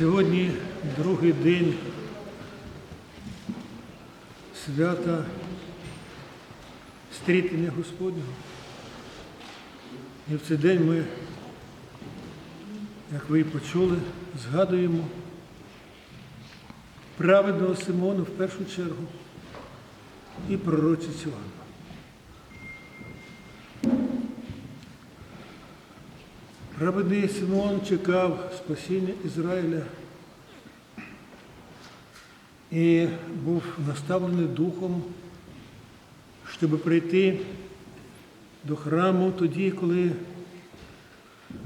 Сьогодні другий день свята стрітення Господнього. І в цей день ми, як ви і почули, згадуємо праведного Симона в першу чергу і пророчицю Анну. Праведний Симон чекав спасіння Ізраїля і був наставлений духом, щоб прийти до храму тоді, коли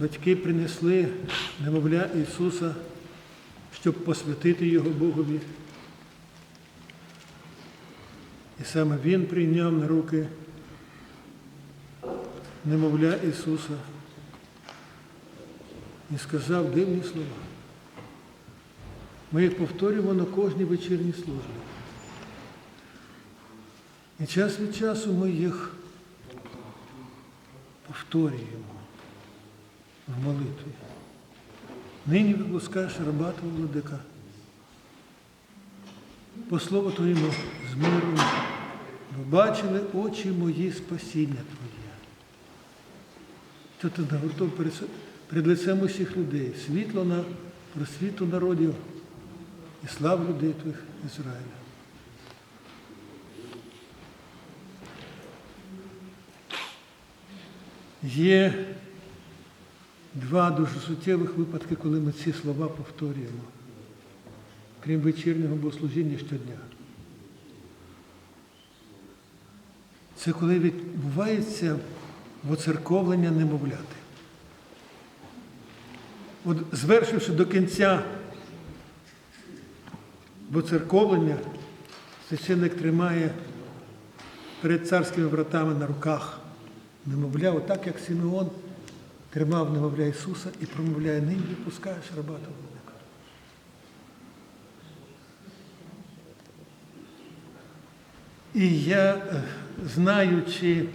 батьки принесли немовля Ісуса, щоб посвятити Його Богові. І саме Він прийняв на руки немовля Ісуса і сказав дивні слова. Ми їх повторюємо на кожній вечірній службі. І час від часу ми їх повторюємо в молитві. Нині випускаєш раба владика. По слову Твоєму з миром, бо бачили очі мої спасіння Твоє. Ти нагортов перед, перед лицем усіх людей, світло на просвіту народів і славу людей Твоїх Ізраїля. Є два дуже суттєвих випадки, коли ми ці слова повторюємо, крім вечірнього богослужіння щодня. Це коли відбувається воцерковлення немовляти. От звершивши до кінця воцерковлення, священник тримає перед царськими вратами на руках немовля, отак як Симеон тримав немовля Ісуса і промовляє, нині відпускаєш раба. І я, е, знаючи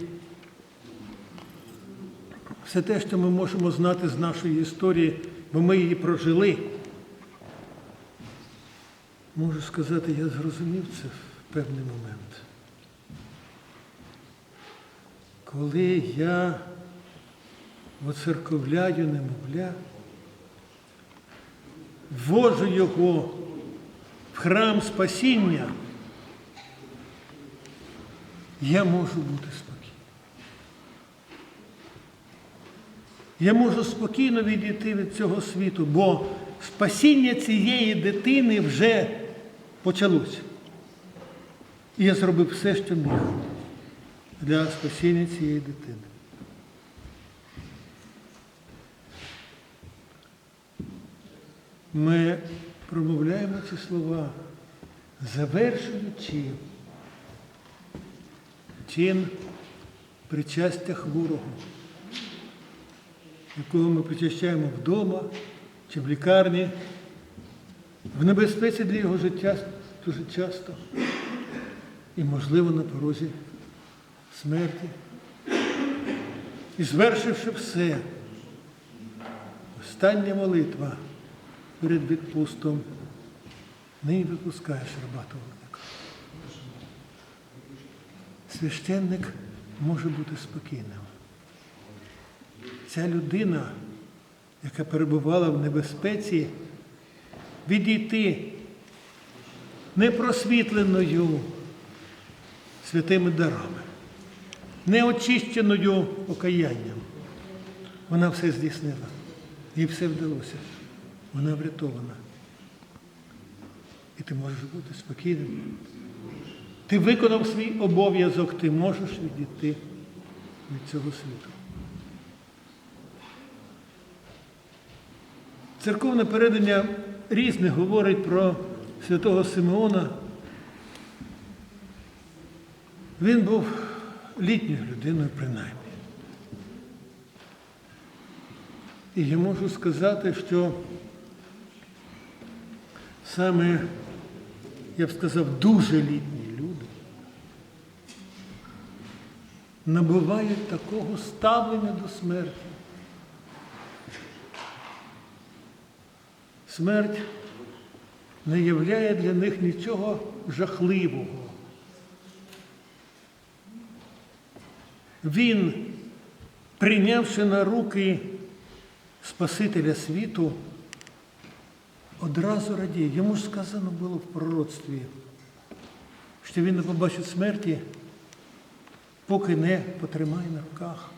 все те, що ми можемо знати з нашої історії, бо ми її прожили, можу сказати, я зрозумів це в певний момент. Коли я воцерковляю немовля, ввожу його в храм спасіння, я можу бути спокійним. Я можу спокійно відійти від цього світу, бо спасіння цієї дитини вже почалося. І я зробив все, що міг для спасіння цієї дитини. Ми промовляємо ці слова, завершуючи чин причастя хворого, якого ми причащаємо вдома чи в лікарні, в небезпеці для його життя дуже часто і, можливо, на порозі смерті. І звершивши все, остання молитва перед відпустом, нині випускаєш раба твого велика. Священник може бути спокійним. Ця людина, яка перебувала в небезпеці, відійти непросвітленою святими дарами, неочищеною покаянням. Вона все здійснила, їй все вдалося. Вона врятована. І ти можеш бути спокійним. Ти виконав свій обов'язок, ти можеш відійти від цього світу. Церковне передання різне говорить про святого Симеона. Він був літньою людиною принаймні. І я можу сказати, що саме, я б сказав, дуже літні люди набувають такого ставлення до смерті. Смерть не являє для них нічого жахливого. Він, прийнявши на руки Спасителя світу, одразу радіє. Йому ж сказано було в пророцтві, що він не побачить смерті, поки не потримає на руках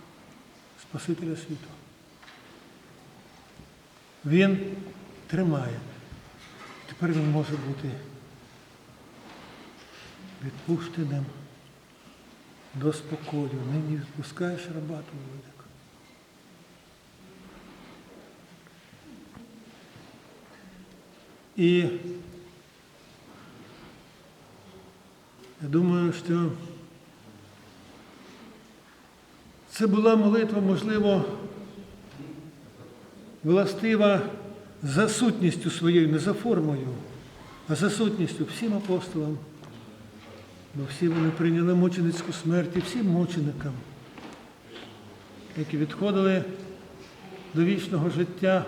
Спасителя світу. Він тримає. Тепер він може бути відпущеним до спокою. Нині відпускаєш раба твого великого. І я думаю, що це була молитва, можливо, властива за сутністю своєю, не за формою, а за сутністю всім апостолам. Бо всі вони прийняли мученицьку смерть і всім мученикам, які відходили до вічного життя,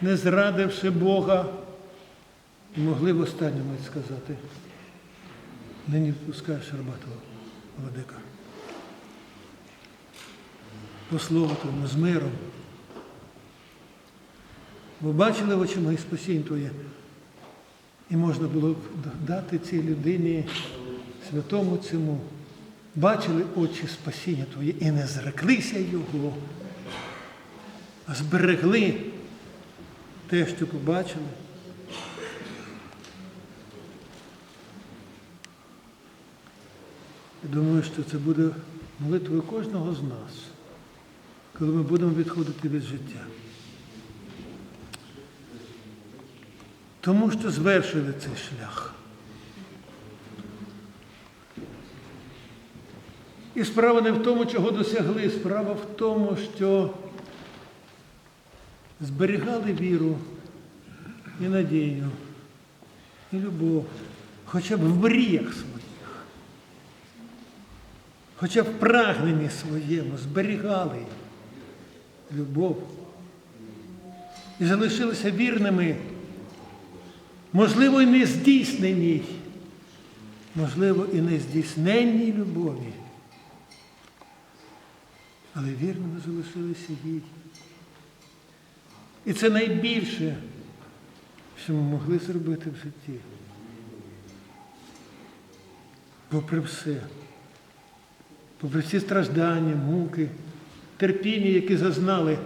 не зрадивши Бога, могли в останньому сказати, нині відпускаєш Арбатова, владика. По слову тому, з миром. Бо бачили очі мої спасінь Твоє. І можна було б дати цій людині, святому цьому, бачили очі спасіння Твоє і не зреклися Його, а зберегли те, що побачили. Я думаю, що це буде молитвою кожного з нас, коли ми будемо відходити від життя. Тому що звершили цей шлях. І справа не в тому, чого досягли, справа в тому, що зберігали віру і надію, і любов, хоча б в мріях своїх, хоча б в прагненні своєму зберігали любов і залишилися вірними, можливо, і не здійсненій, можливо, і не здійсненній любові, але вірними залишилися їй. І це найбільше, що ми могли зробити в житті. Попри все, попри всі страждання, муки, терпіння, які зазнали,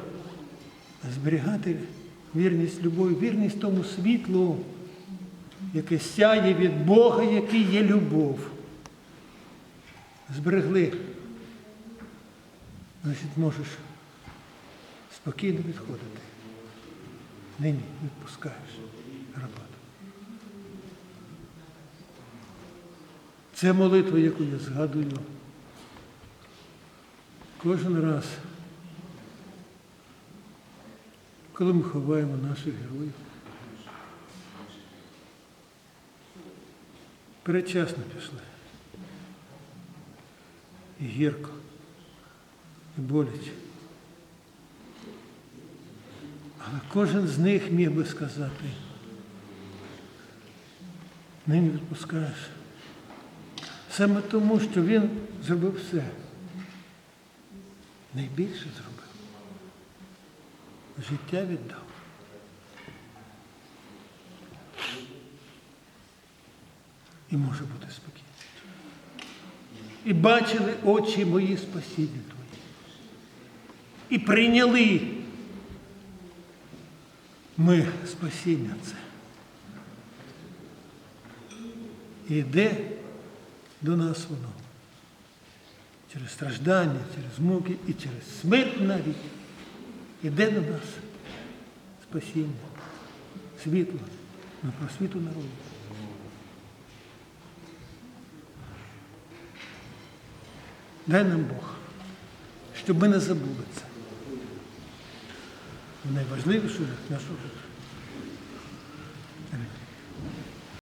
зберігати вірність любові, вірність тому світлу, яке сяє від Бога, який є любов. Зберегли. Значить, можеш спокійно відходити. Нині відпускаєш роботу. Це молитва, яку я згадую кожен раз, коли ми ховаємо наших героїв. Передчасно пішли. І гірко, і боляче. Але кожен з них міг би сказати, нині відпускаєш. Саме тому, що він зробив все. Найбільше зробив. Життя віддав. І може бути спокійно. І бачили очі мої спасіння твої. І прийняли ми спасіння це. І йде до нас воно. Через страждання, через муки і через смерть навіть. Іде до нас спасіння, світло, на просвіту народу. Дай нам Бог, щоб ми не забули це. Найважливіше нашого життя.